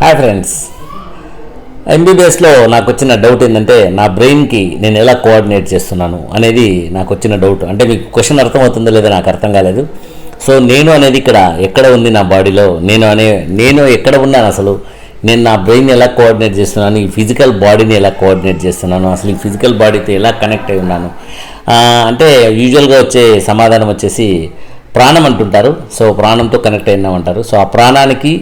Hi friends ఎంబీబీఎస్లో నాకు వచ్చిన doubt ఏంటంటే నా బ్రెయిన్కి నేను ఎలా కోఆర్డినేట్ చేస్తున్నాను అనేది నాకు వచ్చిన డౌట్ అంటే మీకు క్వశ్చన్ అర్థమవుతుందో లేదో నాకు అర్థం కాలేదు. సో నేను అనేది ఇక్కడ ఎక్కడ ఉంది నా బాడీలో? నేను అనే నేను ఎక్కడ ఉన్నాను అసలు? నేను నా బ్రెయిన్ ఎలా కోఆర్డినేట్ చేస్తున్నాను? ఈ ఫిజికల్ బాడీని ఎలా కోఆర్డినేట్ చేస్తున్నాను? అసలు ఈ ఫిజికల్ బాడీతో ఎలా కనెక్ట్ అయి ఉన్నాను? అంటే యూజువల్గా వచ్చే సమాధానం వచ్చేసి ప్రాణం అంటుంటారు. సో ప్రాణంతో కనెక్ట్ అయినామంటారు సో ఆ ప్రాణానికి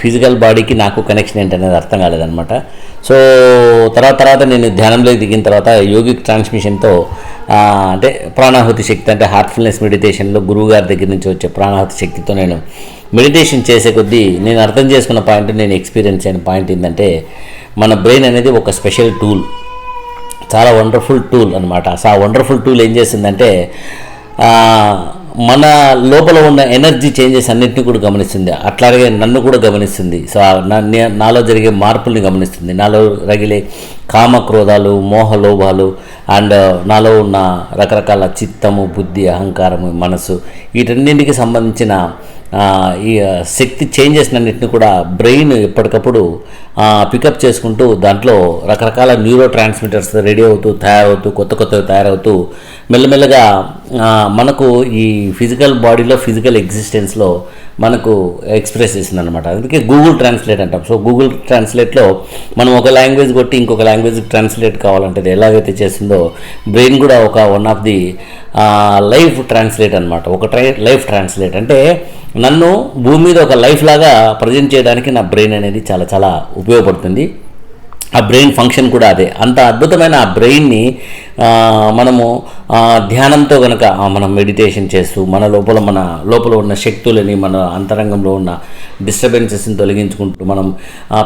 ఫిజికల్ బాడీకి నాకు కనెక్షన్ ఏంటనేది అర్థం కాలేదనమాట సో తర్వాత తర్వాత నేను ధ్యానంలోకి దిగిన తర్వాత యోగిక్ ట్రాన్స్మిషన్తో అంటే ప్రాణాహుతి శక్తి అంటే హార్ట్ఫుల్నెస్ మెడిటేషన్లో గురువు గారి దగ్గర నుంచి వచ్చే ప్రాణాహుతి శక్తితో నేను మెడిటేషన్ చేసే కొద్దీ నేను అర్థం చేసుకున్న పాయింట్ నేను ఎక్స్పీరియన్స్ అయిన పాయింట్ ఏంటంటే మన బ్రెయిన్ అనేది ఒక స్పెషల్ టూల్ చాలా వండర్ఫుల్ టూల్ అనమాట సో ఆ వండర్ఫుల్ టూల్ ఏం చేసిందంటే మన లోపల ఉన్న ఎనర్జీ చేంజెస్ అన్నింటినీ కూడా గమనిస్తుంది. అట్లాగే నన్ను కూడా గమనిస్తుంది. సో నాలో జరిగే మార్పుల్ని గమనిస్తుంది. నాలో రగిలే కామ క్రోధాలు మోహలోభాలు అండ్ నాలో ఉన్న రకరకాల చిత్తము బుద్ధి అహంకారము మనసు వీటన్నింటికి సంబంధించిన ఈ శక్తి చేంజెస్ అన్నింటిని కూడా బ్రెయిన్ ఎప్పటికప్పుడు పికప్ చేసుకుంటూ దాంట్లో రకరకాల న్యూరో ట్రాన్స్మిటర్స్ రెడీ అవుతూ తయారవుతూ కొత్త కొత్తవి తయారవుతూ మెల్లమెల్లగా మనకు ఈ ఫిజికల్ బాడీలో ఫిజికల్ ఎగ్జిస్టెన్స్లో మనకు ఎక్స్ప్రెస్ చేసింది అనమాట అందుకే గూగుల్ ట్రాన్స్లేట్ అంటాం. సో గూగుల్ ట్రాన్స్లేట్లో మనం ఒక లాంగ్వేజ్ కొట్టి ఇంకొక లాంగ్వేజ్ ట్రాన్స్లేట్ కావాలంటే ఎలాగైతే చేస్తుందో బ్రెయిన్ కూడా ఒక one of the life translate అనమాట ఒక ట్రై లైఫ్ ట్రాన్స్లేట్ అంటే నన్ను భూమి మీద ఒక లైఫ్ లాగా ప్రజెంట్ చేయడానికి నా బ్రెయిన్ అనేది చాలా చాలా ఉపయోగపడుతుంది. ఆ బ్రెయిన్ ఫంక్షన్ కూడా అదే. అంత అద్భుతమైన ఆ బ్రెయిన్ని మనము ధ్యానంతో కనుక మనం మెడిటేషన్ చేస్తూ మన లోపల మన లోపల ఉన్న శక్తులని మన అంతరంగంలో ఉన్న డిస్టర్బెన్సెస్ని తొలగించుకుంటూ మనం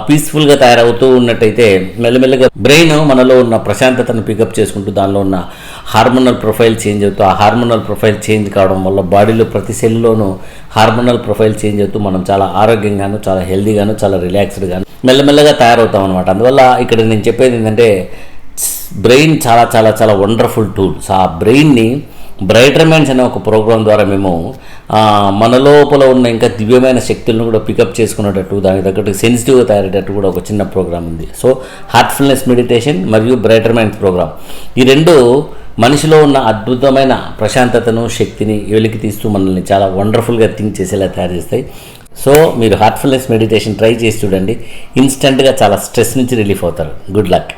పీస్ఫుల్గా తయారవుతూ ఉన్నట్టయితే మెల్లమెల్లగా బ్రెయిన్ మనలో ఉన్న ప్రశాంతతను పికప్ చేసుకుంటూ దానిలో ఉన్న హార్మోనల్ ప్రొఫైల్ చేంజ్ అవుతూ ఆ హార్మోనల్ ప్రొఫైల్ చేంజ్ కావడం వల్ల బాడీలో ప్రతి సెల్లోనూ హార్మోనల్ ప్రొఫైల్ చేంజ్ అవుతూ మనం చాలా ఆరోగ్యంగాను చాలా హెల్దీగాను చాలా రిలాక్స్డ్గాను మెల్లమెల్లగా తయారవుతాం అనమాట అందువల్ల ఇక్కడ నేను చెప్పేది ఏంటంటే బ్రెయిన్ చాలా చాలా చాలా వండర్ఫుల్ టూల్స్ ఆ బ్రెయిన్ని బ్రైటర్ మైండ్స్ అనే ఒక ప్రోగ్రామ్ ద్వారా మేము మన లోపల ఉన్న ఇంకా దివ్యమైన శక్తులను కూడా పికప్ చేసుకునేటట్టు దానికి తగ్గట్టు సెన్సిటివ్గా తయారయ్యేటట్టు కూడా ఒక చిన్న ప్రోగ్రామ్ ఉంది. సో హార్ట్ఫుల్నెస్ మెడిటేషన్ మరియు బ్రైటర్ మైండ్స్ ప్రోగ్రామ్ ఈ రెండు మనిషిలో ఉన్న అద్భుతమైన ప్రశాంతతను శక్తిని వెలికి తీస్తూ మనల్ని చాలా వండర్ఫుల్గా థింక్ చేసేలా తయారు చేస్తాయి. సో మీరు హార్ట్ఫుల్నెస్ మెడిటేషన్ ట్రై చేసి చూడండి. ఇన్స్టెంట్గా చాలా స్ట్రెస్ నుంచి రిలీఫ్ అవుతారు. Good luck